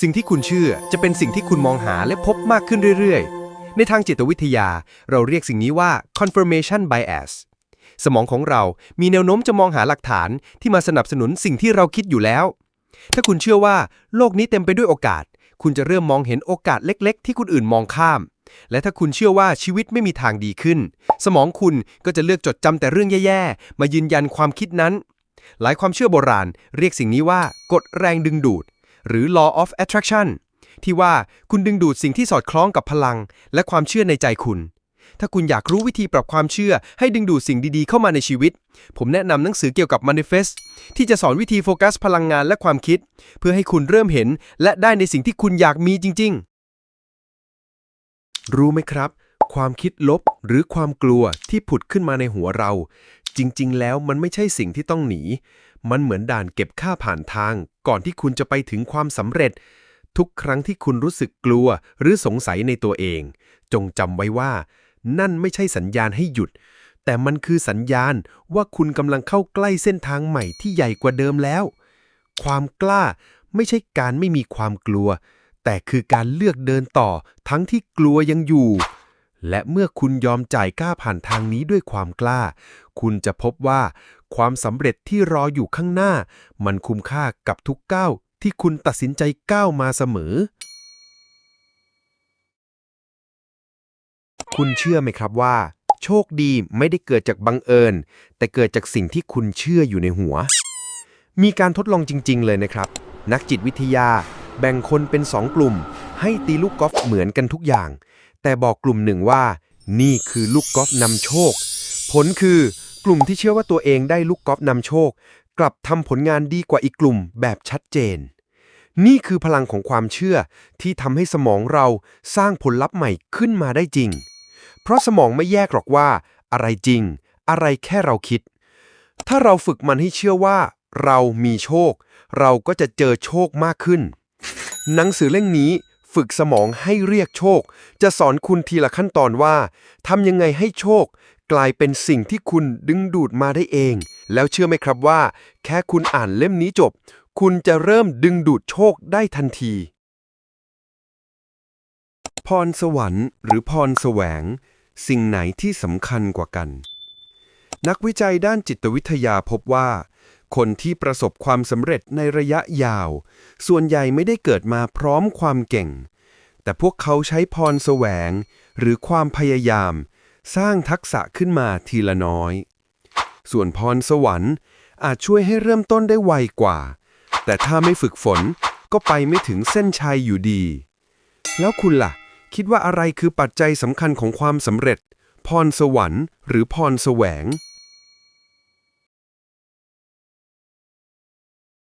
สิ่งที่คุณเชื่อจะเป็นสิ่งที่คุณมองหาและพบมากขึ้นเรื่อยๆ ในทางจิตวิทยา เราเรียกสิ่งนี้ว่า confirmation bias สมองของเรามีแนวโน้มจะมองหาหลักฐานที่มาสนับสนุนสิ่งที่เราคิดอยู่แล้ว ถ้าคุณเชื่อว่าโลกนี้เต็มไปด้วยโอกาส คุณจะเริ่มมองเห็นโอกาสเล็ก ๆ ที่คนอื่นมองข้าม และถ้าคุณเชื่อว่าชีวิตไม่มีทางดีขึ้น สมองคุณก็จะเลือกจดจำแต่เรื่องแย่ๆ มายืนยันความคิดนั้น หลายความเชื่อโบราณ เรียกสิ่งนี้ว่ากฎแรงดึงดูด หรือ law of attraction ที่ว่าคุณดึงดูดสิ่งที่สอดคล้องกับพลัง และความเชื่อในใจคุณ ถ้าคุณอยากรู้วิธีปรับความเชื่อ ให้ดึงดูดสิ่งดีๆ เข้ามาในชีวิต ผมแนะนำหนังสือเกี่ยวกับ manifest ที่จะสอนวิธีโฟกัสพลังงานและความคิด เพื่อให้คุณเริ่มเห็น และได้ในสิ่งที่คุณอยากมีจริง ๆ รู้ไหมครับ ความคิดลบหรือความกลัวที่ผุดขึ้นมาในหัวเรา จริง ๆ แล้วมันไม่ใช่สิ่งที่ต้องหนี มันเหมือนด่านเก็บค่าผ่านทาง ก่อนที่คุณจะไปถึงความสำเร็จ ทุกครั้งที่คุณรู้สึกกลัวหรือสงสัยในตัวเอง จงจำไว้ว่า นั่นไม่ใช่สัญญาณให้หยุด แต่มันคือสัญญาณว่าคุณกำลังเข้าใกล้เส้นทางใหม่ที่ใหญ่กว่าเดิมแล้ว ความกล้าไม่ใช่การไม่มีความกลัว แต่คือการเลือกเดินต่อทั้งที่กลัวยังอยู่ และเมื่อคุณยอมจ่ายค่าผ่านทางนี้ด้วยความกล้า คุณจะพบว่าความสำเร็จที่รออยู่ข้างหน้า มันคุ้มค่ากับทุกก้าวที่คุณตัดสินใจก้าวมาเสมอ คุณเชื่อไหมครับว่า โชคดีไม่ได้เกิดจากบังเอิญ แต่เกิดจากสิ่งที่คุณเชื่ออยู่ในหัว มีการทดลองจริง ๆ เลยนะครับ นักจิตวิทยา แบ่งคนเป็นสองกลุ่ม ให้ตีลูกกอล์ฟเหมือนกันทุกอย่าง แต่บอกกลุ่มหนึ่งว่า นี่คือลูกกอล์ฟนำโชค ผลคือกลุ่มที่เชื่อว่าตัวเองได้ลูกกอล์ฟนำโชค กลับทำผลงานดีกว่าอีกกลุ่มแบบชัดเจน นี่คือพลังของความเชื่อที่ทำให้สมองเราสร้างผลลัพธ์ใหม่ขึ้นมาได้จริง เพราะสมองไม่แยกหรอกว่า อะไรจริง อะไรแค่เราคิด ถ้าเราฝึกมันให้เชื่อว่า เรามีโชค เราก็จะเจอโชคมากขึ้น หนังสือเล่มนี้ ฝึกสมองให้เรียกโชค จะสอนคุณทีละขั้นตอนว่าทำยังไงให้โชค กลายเป็นสิ่งที่คุณดึงดูดมาได้เอง แล้วเชื่อไหมครับว่า แค่คุณอ่านเล่มนี้จบ คุณจะเริ่มดึงดูดโชคได้ทันที พรสวรรค์ หรือพรแสวง สิ่งไหนที่สำคัญกว่ากัน นักวิจัยด้านจิตวิทยาพบว่า คนที่ประสบความสำเร็จในระยะยาว ส่วนใหญ่ไม่ได้เกิดมาพร้อมความเก่ง แต่พวกเขาใช้พรแสวง หรือความพยายาม สร้างทักษะขึ้นมาทีละน้อย ส่วนพรสวรรค์อาจช่วยให้เริ่มต้นได้ไวกว่า แต่ถ้าไม่ฝึกฝนก็ไปไม่ถึงเส้นชัยอยู่ดี แล้วคุณล่ะ คิดว่าอะไรคือปัจจัยสำคัญของความสำเร็จ พรสวรรค์ หรือพรแสวง